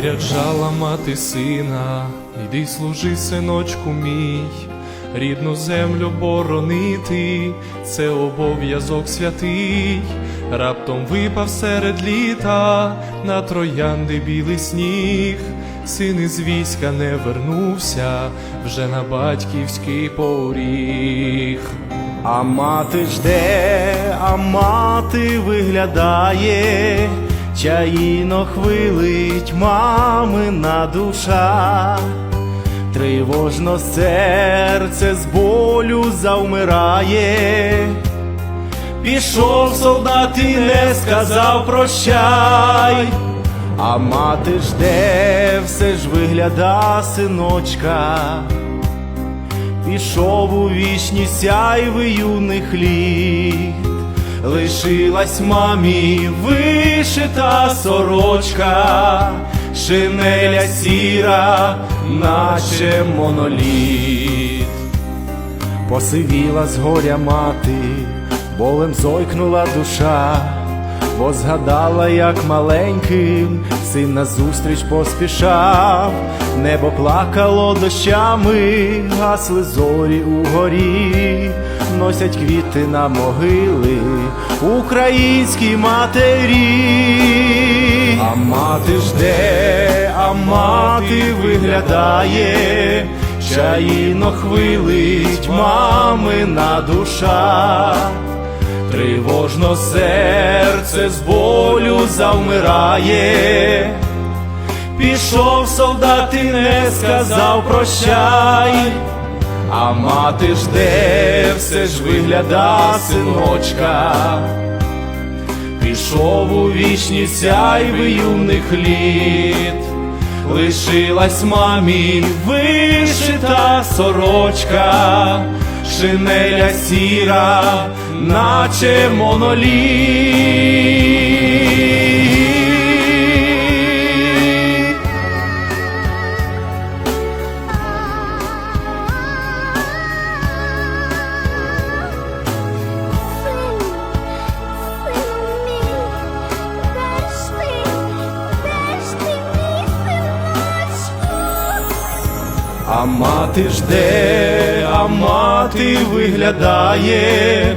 Виряджала мати сина, іди служи, синочку мій, рідну землю боронити, це обов'язок святий, раптом випав серед літа на троянди білий сніг, син із війська не вернувся вже на батьківський поріг. А мати жде, а мати виглядає, чаїно хвилить мамина душа, тривожно серце з болю завмирає. Пішов солдат і не сказав прощай, а мати жде, все ж вигляда синочка. Пішов у вічні сяйви юних літ, лишилась мамі вишита сорочка, шинеля сіра, наче моноліт. Посивіла з горя мати, болем зойкнула душа, бо згадала, як маленьким син назустріч поспішав, небо плакало дощами, гасли зорі угорі, носять квіти на могили українські матері, а мати жде, а мати виглядає, чаїно хвилить мамина душа. Тривожно серце з болю завмирає, пішов солдат і не сказав прощай, а мати жде, все ж вигляда синочка, пішов у вічні сяйви юних літ, лишилась мамі вишита сорочка, шинеля сіра, наче моноліт. А мати жде, а мати виглядає,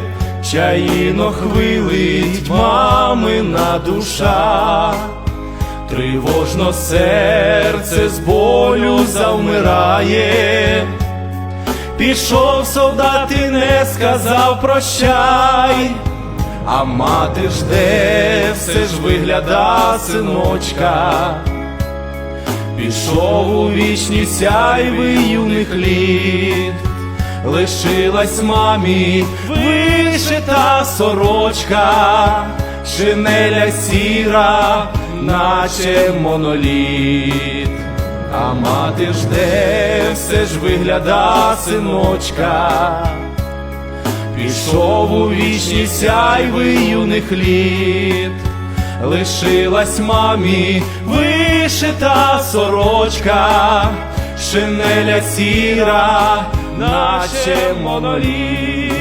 чаїно хвилить мамина душа, тривожно серце з болю завмирає. Пішов солдат і не сказав прощай, а мати жде, все ж вигляда синочка. Пішов у вічні сяйви юних літ, лишилась мамі вишита сорочка, шинеля сіра, наче моноліт, а мати жде, все ж вигляда синочка. Пішов у вічні сяйви юних літ, лишилась мамі вишита сорочка, шинеля сіра, наче моноліт.